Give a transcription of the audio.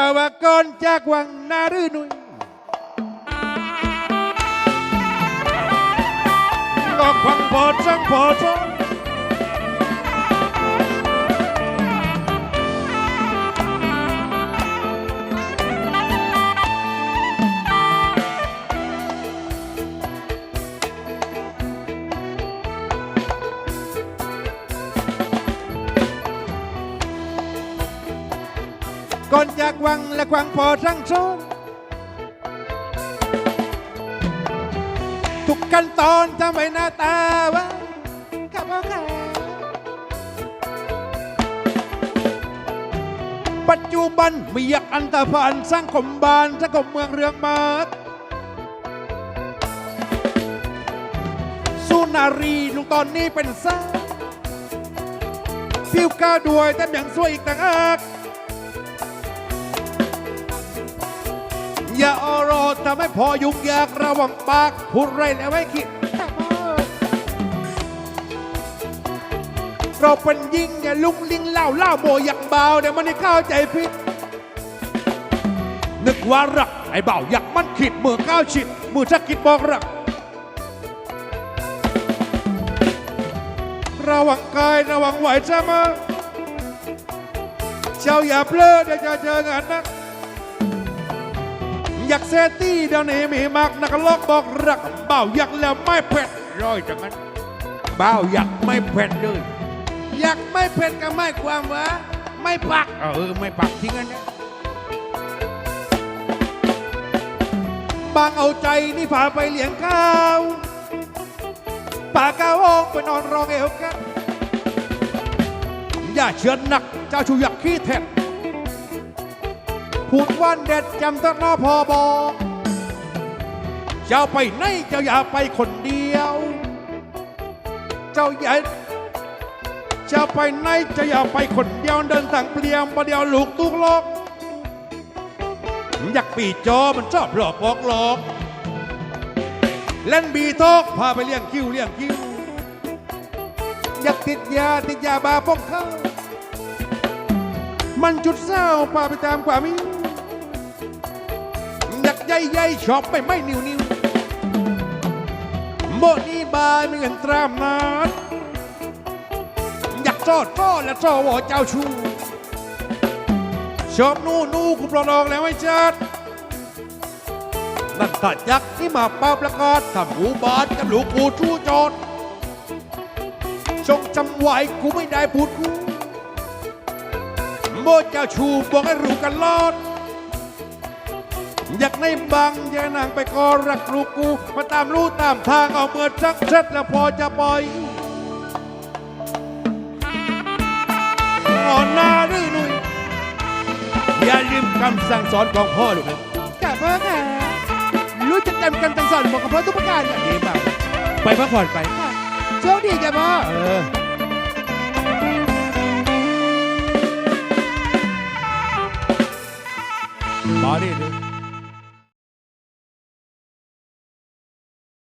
เอาว่าก่อนจากวังนารือหนุยก็ควังพอจังพอ ก่อนจากวังและควังพอจังชนทุกขั้นตอนทำไว้หน้าตาว่าขับว่าขาปัจจุบันมีอยากอันตรพานสร้างคมบานสังคมเมืองเรืองมากสุนารีลุงตอนนี้เป็นสาผิวกาด้วยแต่ยังสวยอีกต่างหากำให้พอยุ่งยากระวังปากพูดไรแล้วไม่คิด เราเป็นยิ่งอย่าลุงลิงเล่าเล่าโบอยากเบาเดี๋ยวมันให้เข้าใจผิด นึกว่ารักไอ้เบาอยากมันขิดมือก้าวฉิดมือชักกิดบอกรักระวังกายระวังไหวเสมอเจ้าอย่าเพลิดเดี๋ยวจะเจองานนัก อยากเซตี้เดี๋ยวนี้มีมากนักลอกบอกรักเบาอยากแล้วไม่เผ็ดร้อยจังนั้นเบาอยากไม่เผ็ดเลยอยากไม่เผ็ดก็ไม่ความว่าไม่ปักเออไม่ปักทิ้งกันนะบางเอาใจนี่พาไปเลี้ยงข้าวป่ากาวองไปนอนรองเอวกันอย่าเชื่อหนักเจ้าชูอยากขี้แทะ พูดวันเด็ดจำต้องรอพอบอกเจ้าไปไหนเจ้าอย่าไปคนเดียว เจ้าอย่าเจ้าไปไหนเจ้าอย่าไปคนเดียวเดินทางเปลี่ยมประเดียวลูกตุกโลกอยากปีจอมันชอบหลอกบอกหลอกเล่นบีทอกพาไปเลี้ยงคิวเลี้ยงคิวอยากติดยาติดยาบาป้องเข้า มันจุดเศร้าพาไปตามความมิ ยากใหญ่ๆชอบไปไม่นิ่วนิวโมนี่บายไม่เงินตรามนาดอยากจอดก็และจอวอเจ้าชูชอบนู่นู่กูปลดออกแล้วไอ้จัดนั่นตัดยักษ์ที่มาเป้าประกาศทำหูบาดกับหลูกกูชูจอดจงจำไว้กูไม่ได้พูดกูโมเจ้าชูบอกให้รู้กันลอด อยากในบังอยากนางไปกอรักลูกกูมาตามลู่ตามทางเอาเมื่อจักเช็ดแล้วพอจะปล่อยอ่อนหนาดื้อหนุ่ยอย่าลืมคำสั่งสอนของพ่อลูกนะกับพ่อค่ะรู้จะจำคำสั่งสอนของพ่อทุกประการเนี่ยดีแบบไปพักผ่อนไปโชคดีจ้ะพ่อเออมาดิดู